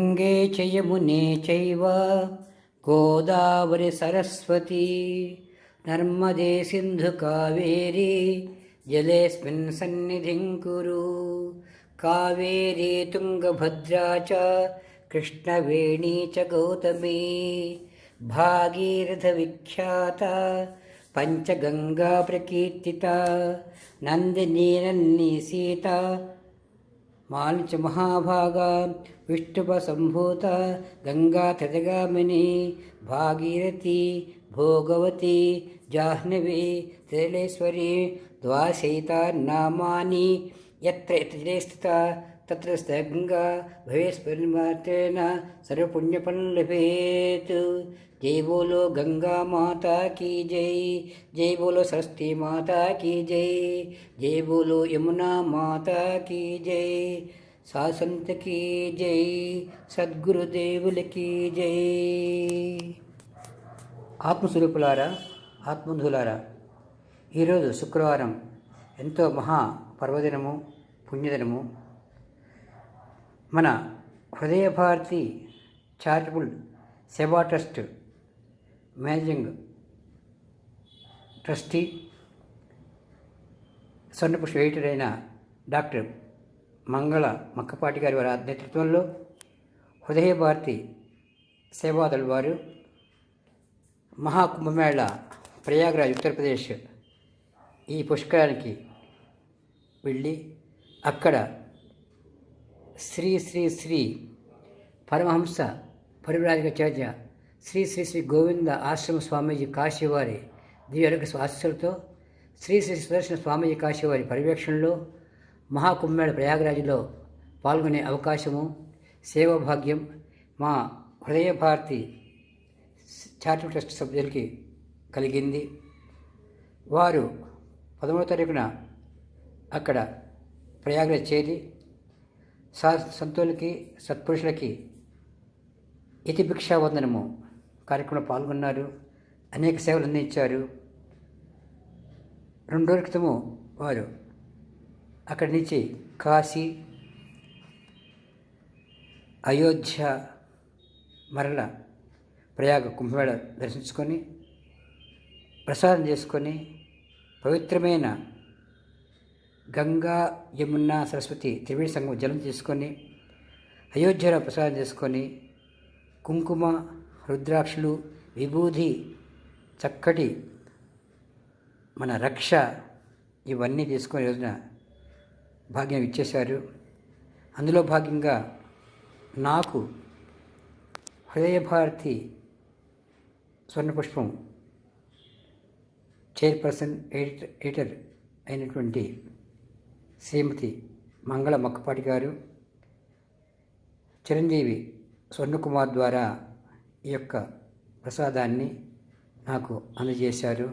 गङ्गे च यमुने चैव गोदावरीसरस्वती नर्मदे सिन्धुकावेरी जलेऽस्मिन् सन्निधिं कुरु। कावेरी तुङ्गभद्रा च कृष्णवेणी च गौतमी। भागीरथविख्याता पञ्चगङ्गाप्रकीर्तिता नन्दिनीनन्निसीता मालिच महाभागा विष्टुपसम्भूत गङ्गाथिजगामिनी भागीरथी भोगवती जाह्नवी त्रिलेश्वरी द्वासहिता नामानी यत्र यत्र स्थिता तत्र स्थिता गङ्गा भवेस्परिमात्रेण सर्वपुण्यफलं लभेत् जय बोलो गंगा माता की जय जय बोलो सरस्वती माता की जय जय बोलो यमुना माता की जय सासंत की जय సద్గురుదేవుల की జై ఆత్మస్వరూపులారా ఆత్మబంధువులారా ఈరోజు శుక్రవారం ఎంతో మహా పర్వదినము పుణ్యదినము మన Hrudaya Bharathi charitable Seva trust managing trustee Swarnapush editor అయిన డాక్టర్ మంగళ మక్కపాటి గారి వారి నేతృత్వంలో హృదయ భారతి సేవాదళ వారు మహాకుంభమేళ ప్రయాగ్రాజ్ ఉత్తరప్రదేశ్ ఈ పుష్కరానికి వెళ్ళి అక్కడ శ్రీ శ్రీ శ్రీ పరమహంస పరివ్రాజకాచార్య శ్రీ శ్రీ శ్రీ గోవింద ఆశ్రమ స్వామీజీ కాశీవారి దివ్య ఆశస్సులతో శ్రీ శ్రీ సుదర్శన స్వామీజీ కాశీవారి పర్యవేక్షణలో మహాకుంభమేళ ప్రయాగరాజులో పాల్గొనే అవకాశము సేవాభాగ్యం మా హృదయ భారతి చారిటబుల్ ట్రస్ట్ సభ్యులకి కలిగింది. వారు పదమూడవ తారీఖున అక్కడ ప్రయాగరాజ్ చేరి సా సంతులకి సత్పురుషులకి ఇతి భిక్షావందనము కార్యక్రమంలో పాల్గొన్నారు. అనేక సేవలు అందించారు. రెండు రోజుల క్రితము వారు అక్కడి నుంచి కాశీ అయోధ్య మరల ప్రయాగ కుంభమేళ దర్శించుకొని ప్రసాదం చేసుకొని పవిత్రమైన గంగా యమున సరస్వతి త్రివేణి సంగం జలం తీసుకొని అయోధ్యలో ప్రసాదం చేసుకొని కుంకుమ రుద్రాక్షలు విభూది చక్కటి మన రక్ష ఇవన్నీ తీసుకొని రోజున భాగ్యం ఇచ్చేశారు. అందులో భాగ్యంగా నాకు Hrudayabharathi Swarnapushpam chairperson editor editor అయినటువంటి శ్రీమతి మంగళ మొక్కపాటి గారు చిరంజీవి స్వర్ణకుమార్ ద్వారా ఈ యొక్క ప్రసాదాన్ని నాకు అందజేశారు.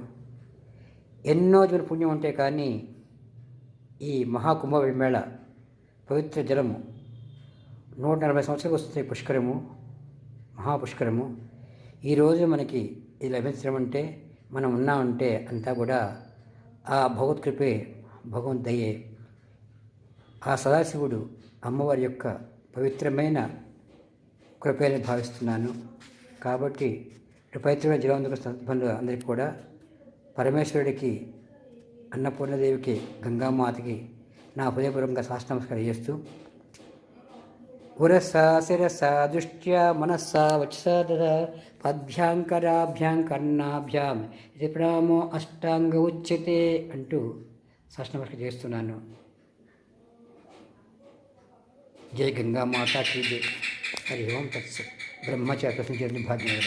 ఎన్నో జన పుణ్యం ఉంటే కానీ ఈ మహాకుంభమేళ పవిత్ర జలము నూట నలభై సంవత్సరాలు వస్తుంది పుష్కరము మహాపుష్కరము. ఈరోజు మనకి ఇది లభించడం అంటే మనం ఉన్నామంటే అంతా కూడా ఆ భగవత్కృపే భగవంత్ దయే. ఆ సదాశివుడు అమ్మవారి యొక్క పవిత్రమైన కృపేని భావిస్తున్నాను. కాబట్టి పవిత్రమైన జలవంతుల సందర్భంలో అందరికీ కూడా పరమేశ్వరుడికి అన్నపూర్ణదేవికి గంగామాతకి నా హృదయపూర్వకంగా శాస్త్రనమస్కారం చేస్తూ ఉరస శిరస దృష్ట్యా మనస్సా వచసా పద్భ్యాంకరాభ్యాం కర్ణాభ్యాం ఇది ప్రణామో అష్టాంగ ఉచ్యతే అంటూ శాస్త్రనమస్కారం చేస్తున్నాను. जय गंगा माता की जय हरि ओम तत्स ब्रह्मचार्य प्रसन्न भाग्य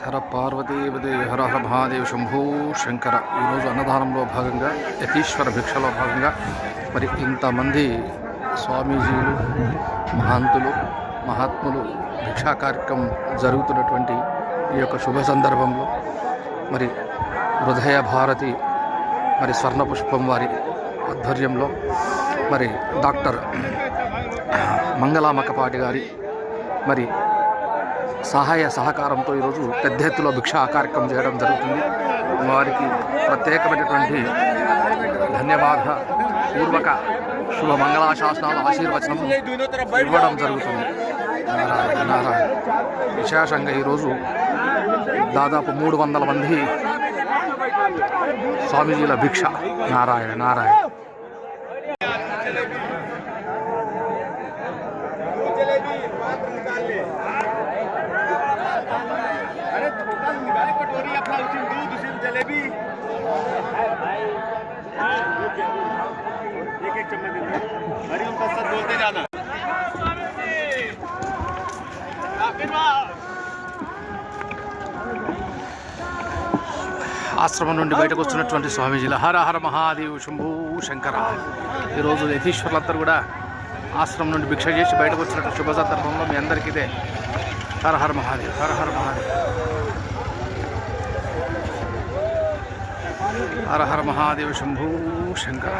హర పార్వతీపదే హర హర మహాదేవ్ శంభూ శంకర. ఈరోజు అన్నదానంలో భాగంగా యతీశ్వర భిక్షలో భాగంగా మరి ఇంతమంది స్వామీజీలు మహాంతులు మహాత్ములు భిక్షా కార్యక్రమం జరుగుతున్నటువంటి ఈ యొక్క శుభ సందర్భంలో మరి హృదయ భారతి మరి స్వర్ణ పుష్పం వారి ఆధ్వర్యంలో మరి డాక్టర్ మంగళామకపాటి గారి మరి సహాయ సహకారంతో ఈరోజు పెద్ద ఎత్తులో భిక్షా కార్యక్రమం చేయడం జరుగుతుంది. వారికి ప్రత్యేకమైనటువంటి ధన్యవాద పూర్వక శుభ మంగళాశాసనాలు ఆశీర్వచనం ఇవ్వడం జరుగుతుంది. నారాయణ నారాయణ. విశేషంగా ఈరోజు దాదాపు మూడు వందల మంది स्वामीजी भिक्षा। नारायण नारायण। एक एक चम्मच अरे उनका बोलते जाना। ఆశ్రమం నుండి బయటకు వస్తున్నటువంటి స్వామీజీల. హర హర మహాదేవ్ శంభూ శంకర ఈరోజు యతీశ్వరులందరూ కూడా ఆశ్రమం నుండి భిక్ష చేసి బయటకు వచ్చినట్టు శుభ సందర్భంలో మీ అందరికీ ఇదే. హరహర హర మహాదేవ్ హరహర మహాదేవ్. హరహర మహాదేవ మహాదేవ్ శంభూ శంకర